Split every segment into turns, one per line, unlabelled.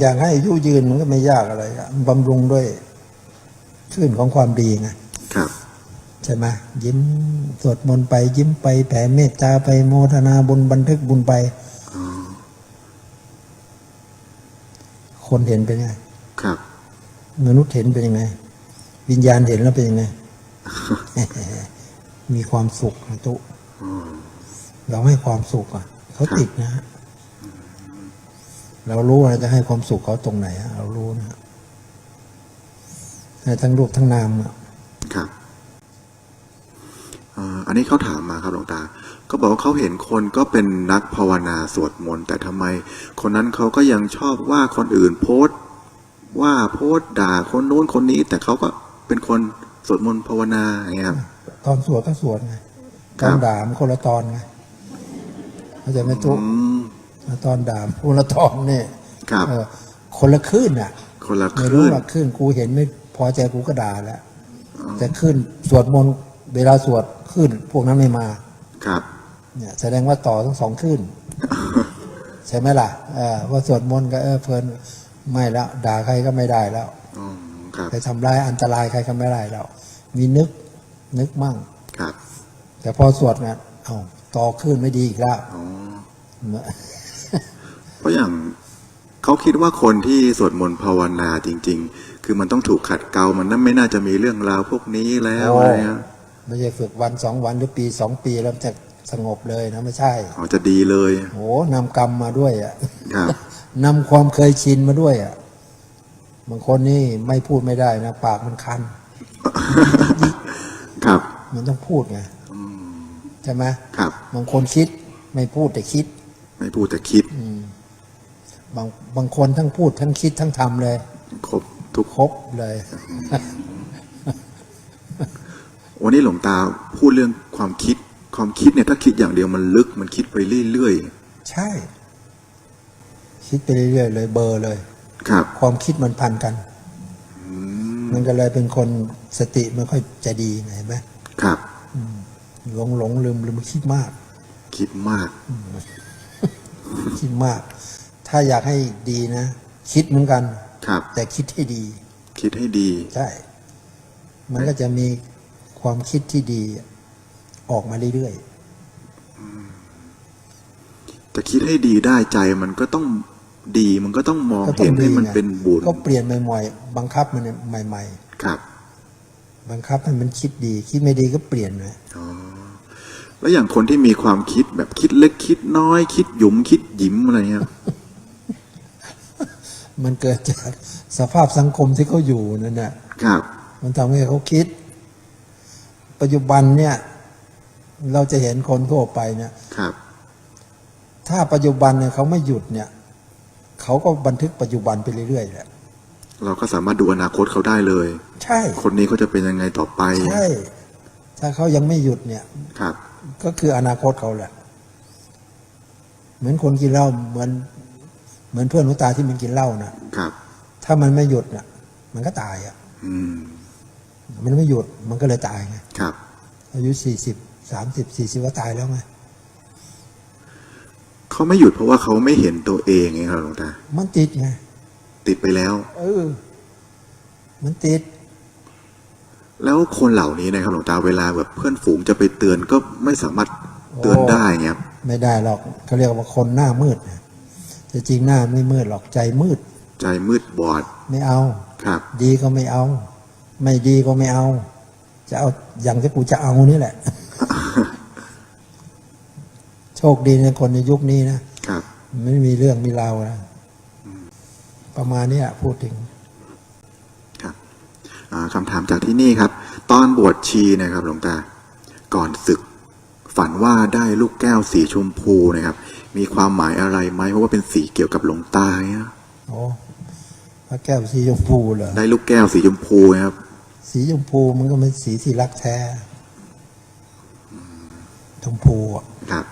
อยากให้อายุยืนมันก็ไม่ยากอะไรอะบำรุงด้วยคลื่นของความดีไง
ครับ
ใช่ไหมยิ้มสวดมนต์ไป ยิ้มไปแผ่เมตตาไปโมทนาบุญบันทึกบุญไป
อ๋อ
คนเห็นเป็นไง
ครับ
มนุษย์เห็นเป็นยังไง วิญญาณเห็นแล้วเป็นยังไง มีความสุขนะตุ
อ๋อ
เราให้ความสุขอะ เขา
ครับ
ติดนะฮะ เรารู้ว่าเราจะให้ความสุขเขาตรงไหนอะเรารู้นะฮะให้ทั้งรูปทั้งนามอะ
ครับอ่าอันนี้เขาถามมาครับหลวงตา ก็บอกว่าเขาเห็นคนก็เป็นนักภาวนาสวดมนต์แต่ทำไม คนนั้นเขาก็ยังชอบว่าคนอื่นโพสต์ว่าโพสต์ด่าคนนู้นคนนี้ แต่เขาก็เป็นคนสวดมนต์ภาวนาอย่างเงี้ยครับ
ตอนสวดก็สวดไง
ค
ต
รั
อน
บ
ด่ามันคนละตอนไงเข้าใจไหมตุ
อืม
ตอนด่าคนละตอนเนี่ย
ครับ
เออคนละคลื่นอะ
คนละค
ไม่รู้
ลื่น
ว่าคลื่นกูเห็นไม่พอใจกูก็ด่าแล้วแต่คลื่นสวดมนต์เวลาสวดคลื่นพวกนั้นไม่มา
ครับ
เนี่ยแสดงว่าต่อทั้งสองคลื่นใช่ไหมล่ะเออว่าสวดมนต์ก็เออเพลินไม่แล้วด่าใครก็ไม่ได้แล้ว
อ๋อ ครับ
ไปทำร้ายอันตรายใครก็ไม่ได้แล้ว มีนึกนึกมั่ง
ครับ
แต่พอสวดเนี่ยเอาต่อคลื่นไม่ดีอีกแล้ว
อ๋อเพ ราะอย่างเขาคิดว่าคนที่สวดมนต์ภาวนาจริง ๆ คือมันต้องถูกขัดเกลามันนั่นไม่น่าจะมีเรื่องราวพวกนี้แล้ว
โอ้
อะไรเงี้ย
ไม่ใช่ฝึกวันสองวันหรือปีสองปีแล้วจะสงบเลยนะไม่ใช่
อ๋อจะดีเลย
โอ้นำกรรมมาด้วยอะ
ครับ
นำความเคยชินมาด้วยอะบางคนนี่ไม่พูดไม่ได้นะปากมันคัน
ครับ
มันต้องพูดไง
อืม
ใช่ไหม
ครับ
บางคนคิดไม่พูดแต่คิด
ไม่พูดแต่คิด
บางบางคนทั้งพูดทั้งคิดทั้งทำเลย
ครบทุก
ครบเลย
วันนี้หลวงตาพูดเรื่องความคิด ความคิดเนี่ยถ้าคิดอย่างเดียวมันลึกมันคิดไปเรื่อย
ใช่ คิดไปเรื่อยๆเลย เบอร์เลย
ๆครับ
ความคิดมันพันกัน มันก็เลยเป็นคนสติไม่ค่อยจะดีไงเห็นไหม
ครับ
หลงหลงลืมลืมคิดมาก
คิดมาก
คิดมาก ถ้าอยากให้ดีนะ คิดเหมือนกัน
ครับ
แต่คิดให้ดี
คิดให้ดี
ใช่ มันก็จะมีความคิดที่ดีออกมาเรื่อย
แต่คิดให้ดีได้ใจมันก็ต้องดีมันก็ต้องมอง
ๆก็ต้อ
เห็
ง
น
ดี
ให้มัน
ไง
เป็นบุญ
ก็เปลี่ยนใหม่ๆบังคับมันใหม่
ครับ
ๆบังคับให้มันคิดดี คิดไม่ดีก็เปลี่ยนนะ
อ๋อแล้วอย่างคนที่มีความคิดแบบคิดเล็กคิดน้อย คิดหยุมคิดหยิมอะไรเงี้ย
มันเกิดจากสภาพสังคมที่เขาอยู่นั่นแหละ
ครับ
มันทำให้เขาคิด ปัจจุบันเนี่ย เราจะเห็นคนทั่วไปเนี่ย
ครับ
ถ้าปัจจุบันเนี่ยเขาไม่หยุดเนี่ยเขาก็บันทึกปัจจุบันไปเรื่อยๆแหละ
เราก็สามารถดูอนาคตเขาได้เลย
ใช่
คนนี้เขาจะเป็นยังไงต่อไป
ใช่ ถ้าเขายังไม่หยุดเนี่ย
ครับ
ก็คืออนาคตเขาแหละ เหมือนคนกินเหล้าเหมือน เหมือนเพื่อนหนูตาที่มันกินเหล้านะครับ ถ้ามันไม่หยุดน่ะ มันก็ตายอะ
อืม
มันไม่หยุดมันก็เลยตายไง
ครับ
อายุสี่สิบสามสิบสี่สิบก็ตายแล้วไง
เขาไม่หยุดเพราะว่าเขาไม่เห็นตัวเองไงครับหลวงตา
มันติดไง
ติดไปแล้ว
เออ มันติด
แล้วคนเหล่านี้นะครับหลวงตาเวลาแบบเพื่อนฝูงจะไปเตือนก็ไม่สามารถเตือนได้เงี้ยครับ
ไม่ได้หรอกเขาเรียกว่าคนหน้ามืดนะ แต่จริงหน้าไม่มืดหรอกใจมืด
ใจมืดบอด
ไม่เอา
ครับ
ดีก็ไม่เอา ไม่ดีก็ไม่เอา จะเอาอย่างที่กูจะเอานี่แหละ โชคดีในคนในยุคนี้นะครับ ไม่มีเรื่องมีราวนะประมาณเนี้ยพูดถึง
ครับอ่าคำถามจากที่นี่ครับ ตอนบวชชีนะครับหลวงตา ก่อนศึก ฝันว่าได้ลูกแก้วสีชมพูนะครับ มีความหมายอะไรไหมเพราะว่าเป็นสีเกี่ยวกับหลวงตาเนี่ย
โอ้พระแก้วสีชมพูเหรอ
ได้ลูกแก้วสีชมพูนะครับ
สีชมพูมันก็เป็นสีที่รักแท้ชมพูอะ
ครับ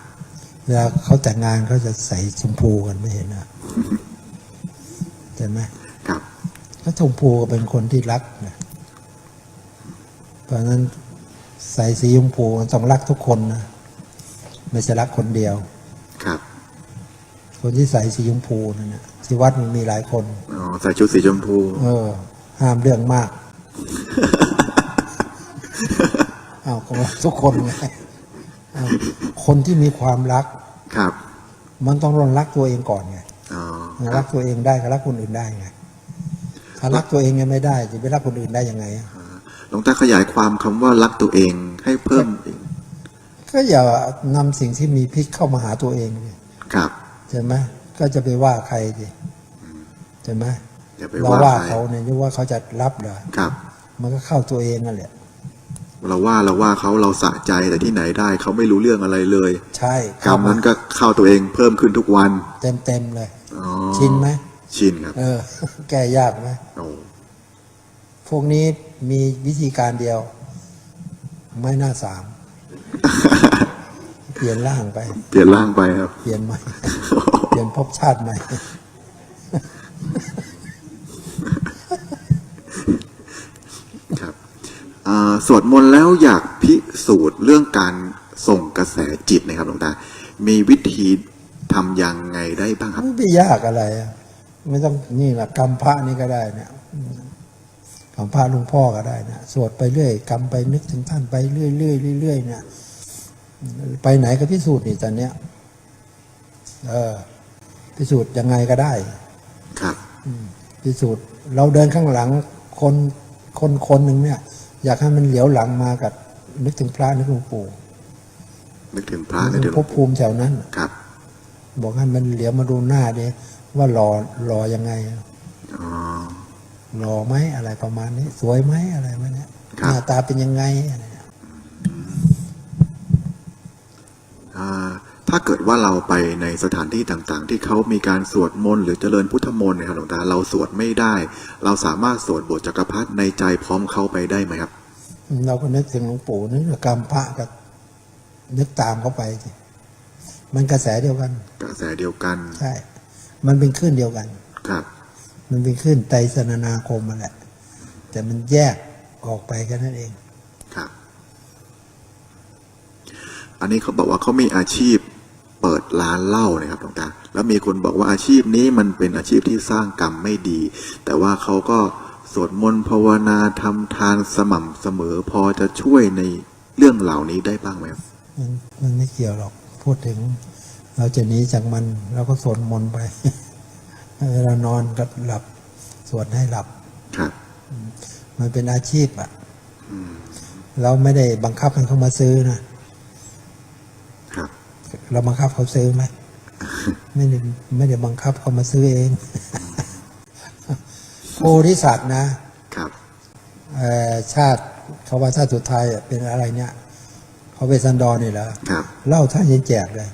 เวลาเขาแต่งงานเขาจะใส่ชมพูกันไม่เห็นนะเห็นไหม
ครับ
ถ้าชมพูก็เป็นคนที่รักนะเพราะฉะนั้นใส่สีชมพูมันต้องรักทุกคนนะไม่ใช่รักคนเดียว
ครับ
คนที่ใส่สีชมพูนั่นนะที่วัดมันมีหลายคน
อ๋อใส่ชุดสีชมพู
เออ ห้ามเรื่องมากอ้าวก็ว่าทุกคนไงอ้าวคนที่มีความรัก
ครับ
มันต้องรักตัวเองก่อนไง
อ๋อค
รั
รั
ก
บ
ตัวเองได้ก็รักคนอื่นได้ไงถ้ารักตัวเองยังไม่ได้ จะไปรักคนอื่นได้ยังไงอะ
หลวงตาขยายความคำว่ารักตัวเองให้เพิ่มอีก
ก็อย่านำสิ่งที่มีพิษเข้ามาหาตัวเองดิ
ครับ
ใช่ไหมก็จะไปว่าใครดิใช่ไหม
อย่าไป
เรา
ว่า
ว่า
ใคร
เขาเนี่ยจะว่าเขาจะรับเหรอ
ครับ
มันก็เข้าตัวเองนั่นแหละ
เราว่าเราว่าเขาเราสะใจแต่ที่ไหนได้เขาไม่รู้เรื่องอะไรเลย
ใช่
กรรมนั้นก็เข้าตัวเองเพิ่มขึ้นทุกวัน
เต็มเต็มๆเลย
อ๋อ
ชินไหม
ชินครับ
เออ แก้ยากไหม
โอ้
พวกนี้มีวิธีการเดียว ไม่น่าสาม เปลี่ยนร่างไป
เปลี่ยนร่างไปครับ
เปลี่ยนใหม่เป ลี่ยนภพชาติใหม่
ครับอ่าสวดมนต์แล้วอยากพิสูจน์เรื่องการส่งกระแสจิตนะครับหลวงตา มีวิธีทำยังไงได้บ้างครับ
ไม่ไปยากอะไรอะไม่ต้องนี่แหละกรรมพระนี่ก็ได้เนี่ยกรรมพระหลวงพ่อก็ได้นะสวดไปเรื่อยกรรมไปนึกถึงท่านไปเรื่อยเรื่อยเรื่อยเนี่ยไปไหนก็พิสูจน์นี่ตอนเนี้ย เออ พิสูจน์ยังไงก็ได้
ครับ
พิสูจน์เราเดินข้างหลังคนคนคนหนึ่งเนี่ย อยากให้มันเหลียวหลังมากับ นึกถึงพระนึกถึงหลวงปู่
นึกถึงพระ
นึก
นึก
ถึ
ถึ
ง
ง
ภพภูมิแถวนั้น
ครับ
บอกให้มันเหลียวมาดูหน้าดิว่าหล่อหล่อยังไง
อ๋อ
หล่อไหมอะไรประมาณนี้ สวยไหมอะไรประมาณเนี้ย
ครับ
หน้าตาเป็นยังไงอะไรเนี่ย
อ่าถ้า เกิดว่าเราไปในสถานที่ต่างๆ ที่เขามีการสวดมนต์หรือเจริญพุทธมนต์เนะครับหลวงตาเราสวดไม่ได้ เราสามารถสวดบทจักรพรรดิในใจพร้อมเขาไปได้ไหมครับ
เราก็นึกถึงหลวงปู่นึกถึงกรรมพระก็นึกตามเขาไปสิมันกระแสเดียวกัน
กระแสเดียวกัน
ใช่มันเป็นคลื่นเดียวกัน
ครับ
มันเป็นคลื่นไตรสนนาคมมาแหละ แต่มันแยกออกไปแค่นั้นเอง
ครับ อันนี้เขาบอกว่าเขามีอาชีพ เปิดร้านเหล้านะครับหลวงตาแล้วมีคนบอกว่าอาชีพนี้มันเป็นอาชีพที่สร้างกรรมไม่ดี แต่ว่าเขาก็สวดมนต์ภาวนาทำทานสม่ำเสมอพอจะช่วยในเรื่องเหล่านี้ได้บ้างไหมครับ
มันมันไม่เกี่ยวหรอกพูดถึง เราจะหนีจากมันเราก็สวดมนต์ไปเวลานอนก็หลับสวดให้หลับ
ครับ
มันเป็นอาชีพอะเราไม่ได้บังคับให้เขามาซื้อนะ
ครับ
เราบังคับเขาซื้อไหมไม่ได้ไม่ได้บังคับเขามาซื้อเองโพธิสัตว์นะครับเอ่อชาติเขาว่าชาติสุดท้ายอะเป็นอะไรเนี่ยเขาเป็นซันดอนนี่เหรอ
ครับ
เหล้าท่านยังแจกเลย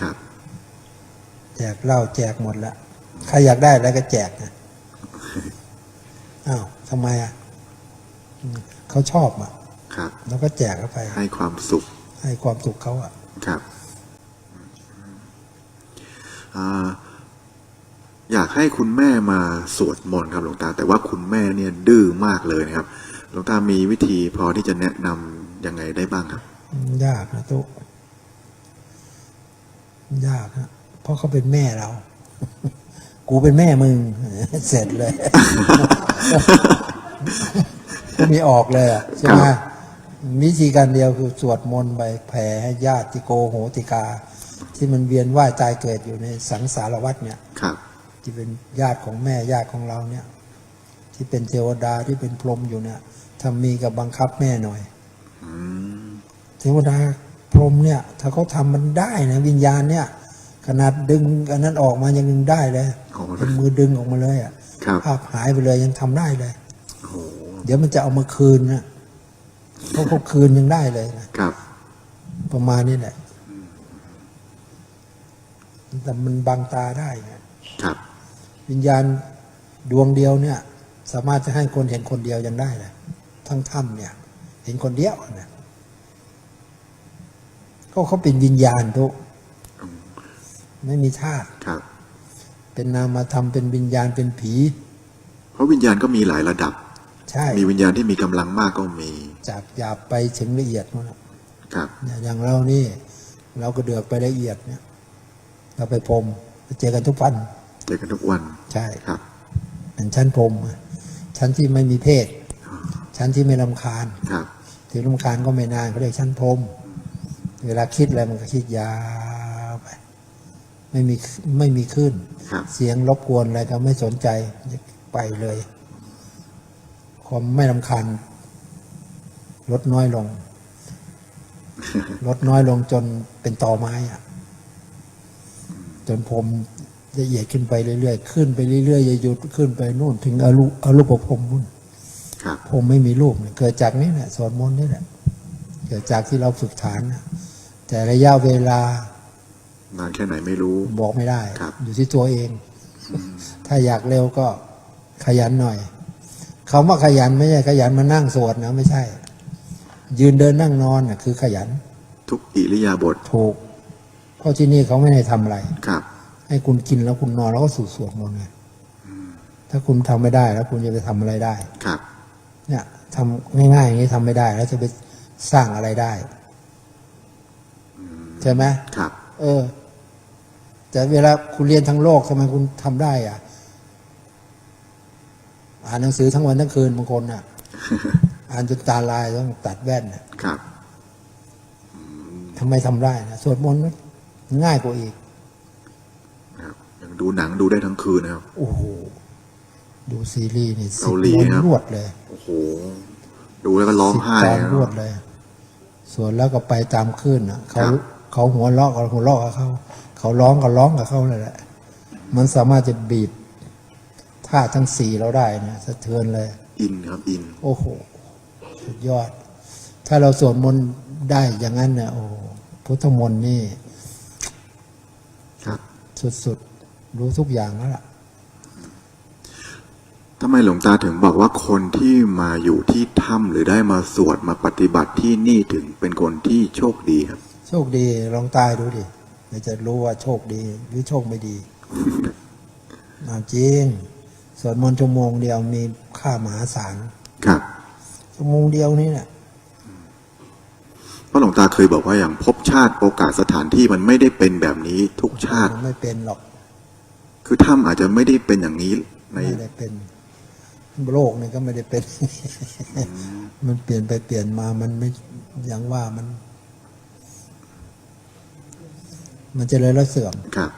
ครับ
แจกเหล้าแจกหมดแล้วใครอยากได้อะไรก็แจกนะอ้าวทำไมอะอืมเขาชอบอะ
ครับ
เราก็แจกเข้าไป
ให้ความสุข
ให้ความสุขเขาอะ
ครับ อ่าอยากให้คุณแม่มาสวดมนต์ครับหลวงตา แต่ว่าคุณแม่เนี่ยดื้อมากเลยนะครับ หลวงตามีวิธีพอที่จะแนะนำยังไงได้บ้างครับ
ยากนะตุ๊กยากนะเพราะเขาเป็นแม่เรา กูเป็นแม่มึง เสร็จเลยก็มีออกเลยอะใช่ไหม
ครับ
วิธีการเดียวคือสวดมนต์ไปแผ่ให้ญาติโกโหติกา ที่มันเวียนว่ายตายเกิดอยู่ในสังสารวัฏเนี่ย
ครับ
ที่เป็นญาติของแม่ญาติของเราเนี่ย ที่เป็นเทวดาที่เป็นพรหมอยู่เนี่ยถ้ามีกับบังคับแม่หน่อย
อืม
เทวดาพรหมเนี่ย ถ้าเขาทำมันได้นะวิญญาณเนี่ย ขนาดดึงอันนั้นออกมายังดึงได้เลย
โอ้
เป็นมือดึงออกมาเลยอะ
ครับ
ภาพหายไปเลยยังทำได้เลย
โอ้โห
เดี๋ยวมันจะเอามาคืนนะเพราะเขาคืนยังได้เลยนะครับ ประมาณนี้แหละ แต่มันบังตาได้ไง
ครับ
วิญญาณดวงเดียวเนี่ย สามารถจะให้คนเห็นคนเดียวยังได้เลยทั้งถ้ำเนี่ย เห็นคนเดียวนะก็เขาเป็นวิญญาณทุกไม่มีธาตุ
ครับ
เป็นนามธรรมเป็นวิญญาณเป็นผี
เพราะวิญญาณก็มีหลายระดับ
ใช่
มีวิญญาณที่มีกำลังมากก็มี
จากหยาบไปถึงละเอียดนู่นน่ะ
ครับ
เนี่ยอย่างเรานี่ เราก็เดือกไปละเอียดเนี่ย เราไปพรมไปเจอกันทุกวัน
เจอกันทุกวัน
ใช่
ครับ
เป็นชั้นพรหมอะชั้นที่ไม่มีเพศ ชั้นที่ไม่ลำคาญ
ครับ
ถึงลำคาญก็ไม่นานเขาเรียกชั้นพรหมเวลาคิดอะไรมันก็คิดยาวไปไม่มีไม่มีขึ้น
ครับ
เสียงรบกวนอะไรก็ไม่สนใจไปเลย ความไม่ลำคาญลดน้อยลง ลดน้อยลงจนเป็นตอไม้อะ จนผมละเอียดขึ้นไปเรื่อยๆ ขึ้นไปเรื่อยๆอย่าหยุดขึ้นไปนู่นถึงอรูอรูปภพนู่น
ครับ
ผมไม่มีรูปเนี่ยเกิดจากนี่แหละสวดมนต์นี่แหละเกิดจากที่เราฝึกฐานนะแต่ระยะเวลานา
นแค่ไหนไม่รู้
บอกไม่ได้
ครับ
อยู่ที่ตัวเอง ถ้าอยากเร็วก็ขยันหน่อยคำว่าขยันไม่ใช่ขยันมานั่งสวดนะไม่ใช่ ยืนเดินนั่งนอนน่ะคือขยัน
ทุกอิริยาบถ
ถูก เพราะที่นี่เขาไม่ได้ทำอะไร
ครับ
ให้คุณกินแล้วคุณนอนแล้วก็สูดสวดมนต์ไงถ้าคุณทำไม่ได้แล้วคุณจะไปทำอะไรได้
ครับ
เนี่ยทำง่ายๆอย่างนี้ทำไม่ได้ แล้วจะไปสร้างอะไรได้ใช่ไหม
ครับ
เออ แต่เวลาคุณเรียนทั้งโลกทำไมคุณทำได้ อะ อ่านหนังสือทั้งวันทั้งคืนบางคนอะ อ่านจนตาลายต้องตัดแว่นน่ะ
ครับ
ทำไมทำได้นะสวดมนต์ ง่ายกว่าอีก
ครับยังดูหนังดูได้ทั้งคืนนะครับ
โอ้โหดูซีรีส์นี่สิบ
เกาหลี
ม้วน
ครับ
รวดเลย
โอ้โห ดูแล้วก็ร้อง
สิบ
ไห้
ตอน
นะ
รวดเลย ส่วนแล้วก็ไปตามคลื่นน่ะเขา
ครับ
เขาหัวเราะก็หัวเราะกับเขาเขาร้องก็ร้องกับเขาเลยแหละ มันสามารถจะบีบท่าทั้งสี่เราได้นะสะเทือนเลย
อินครับอิน
โอ้โห สุดยอด ถ้าเราสวดมนต์ได้อย่างนั้นเนี่ยโอ้พุทธมนต์นี่
ครับ
สุดๆ รู้ทุกอย่างแล้วล่ะ
ทำไมหลวงตาถึงบอกว่าคนที่มาอยู่ที่ถ้ำหรือได้มาสวดมาปฏิบัติที่นี่ถึงเป็นคนที่โชคดีครับ
โชคดีลองตายดูดิเดี๋ยวจะรู้ว่าโชคดีหรือโชคไม่ดีเอาจริงสวดมนต์ชั่วโมงเดียวมีค่ามหาศาล
ครับ
ชั่วโมงเดียวนี่แหละ
เพราะหลวงตาเคยบอกว่าอย่างภพชาติโอกาสสถานที่มันไม่ได้เป็นแบบนี้ทุกชาติ
มันไม่เป็นหรอก
คือถ้ำอาจจะไม่ได้เป็นอย่างนี้ใน
ไม่ได้เป็นโลกนี่ก็ไม่ได้เป็น มันเปลี่ยนไปเปลี่ยนมามันไม่อย่างว่ามัน มันเจริญแล้วเสื่อม
ครับ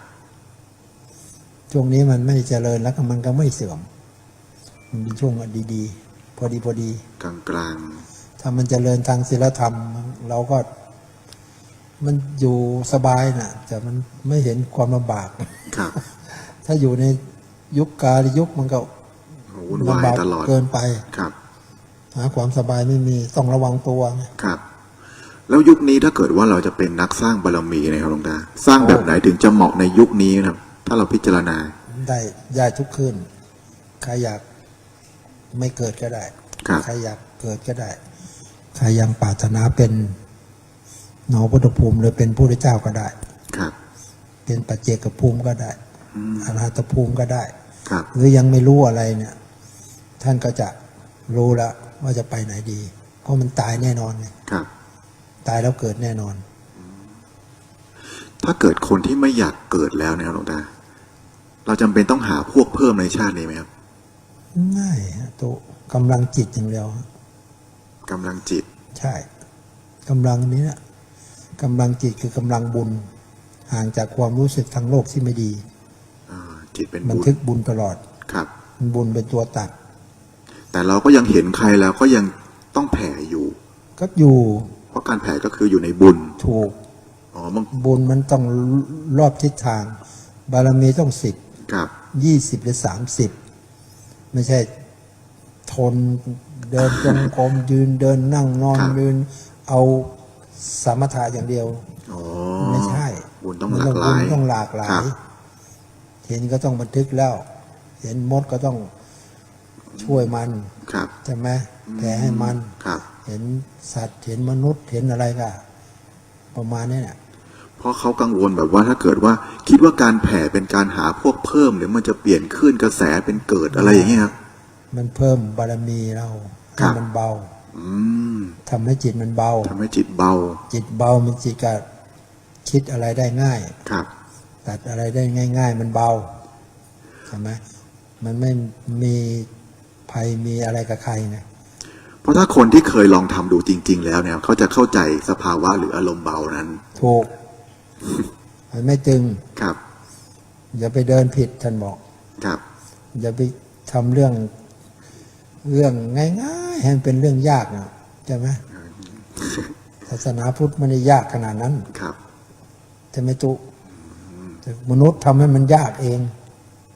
ช่วงนี้มันไม่เจริญแล้วก็มันก็ไม่เสื่อม มันเป็นช่วงดีๆ พอดีพอดี
กลางกลาง
ถ้ามันเจริญทางศีลธรรม เราก็มันอยู่สบายนะแต่มันไม่เห็นความลำบาก
ๆครับ
ถ้าอยู่ในยุคกาลยุคมันก็
โหวุ่นวาย
ลำบาก
ตลอด
เกินไป
ครับ
หาความสบายไม่มีต้องระวังตัวไง
ครับ แล้วยุคนี้ถ้าเกิดว่าเราจะเป็นนักสร้างบารมีนะครับหลวงตาสร้างแบบไหนถึงจะเหมาะในยุคนี้นะครับ ถ้าเราพิจารณา
ได้ได้ทุกคืนใครอยากไม่เกิดก็ได้
ครับ
ใครอยากเกิดก็ได้ ใครยังปรารถนาเป็นหนอพุทธภูมิหรือเป็นผู้เจ้าก็ได้
ครับ
เป็นปัจเจกภูมิก็ได้
อืม
อรหัตภูมิก็ได้
ครับ
หรือยังไม่รู้อะไรเนี่ย ท่านก็จะรู้แล้วว่าจะไปไหนดี เพราะมันตายแน่นอนไง
ครับ
ตายแล้วเกิดแน่นอน
ถ้าเกิดคนที่ไม่อยากเกิดแล้วนะครับหลวงตาเราจำเป็นต้องหาพวกเพิ่มในชาตินี้ไหมครับ
ง่ายฮะตัวกำลังจิตอย่างเดียวฮะ
กำลังจิต
ใช่กำลังนี้นะกำลังจิตคือกำลังบุญ ห่างจากความรู้สึกทางโลกที่ไม่ดี
อ่าจิตเป็น
บัน
บุญ
ทึกบุญตลอด
ครับ
บุญเป็นตัวตัด
แต่เราก็ยังเห็นใครแล้วก็ยังต้องแผ่อยู่
ก็อยู่
เพราะการแผ่ก็คืออยู่ในบุญ
ถูก
อ๋อมัน
บุญมันต้องรอบทิศทาง บารมีต้องสิบ
ครับ
ยี่สิบหรือสามสิบไม่ใช่ทน เดินจงกรมยืนเดินนั่งนอน
ครับ
ยืนเอาสมถะอย่างเดียว
อ๋อ
ไม่ใช่
บุญต้อง
มัน
หลากหลาย
บุญต้องหลากหลา
ครั
ย
บ
เห็นก็ต้องบันทึกแล้ว เห็นมดก็ต้องช่วยมัน
ครับ
ใช่ไหมแผ่ให้มัน
ครับ
เห็นสัตว์เห็นมนุษย์เห็นอะไรก็ ประมาณนี้เนี่ย
เพราะเขากังวลแบบว่าถ้าเกิดว่า คิดว่าการแผ่เป็นการหาพวกเพิ่มหรือมันจะเปลี่ยนขึ้นกระแสเป็นเกิดอะไรอย่างเงี้ยครับ
มันเพิ่มบารมีเรา
ครั
ให้
บ
มันเบา
อืม
ทำให้จิตมันเบา
ทำให้จิตเบา
จิตเบามันจิตก็คิดอะไรได้ง่าย
ครับ
ตัดอะไรได้ง่าย ๆ มันเบาช่ไหมมันไม่มีภัยมีอะไรกับใครนะ
เพราะถ้าคนที่เคยลองทำดูจริง ๆ แล้วเนี่ย เขาจะเข้าใจสภาวะหรืออารมณ์เบานั้น
ถูกมันไม่ตึง
ครับ
อย่าไปเดินผิดท่านบอก
ครับ
อย่าไปทำเรื่องเรื่องง่ายๆ ให้มันเป็นเรื่องยากนะใช่ไหมศาสนาพุทธไม่ได้ยากขนาดนั้น
ครับ
ใช่ไหมตุแต่มนุษย์ทำให้มันยากเอง
ค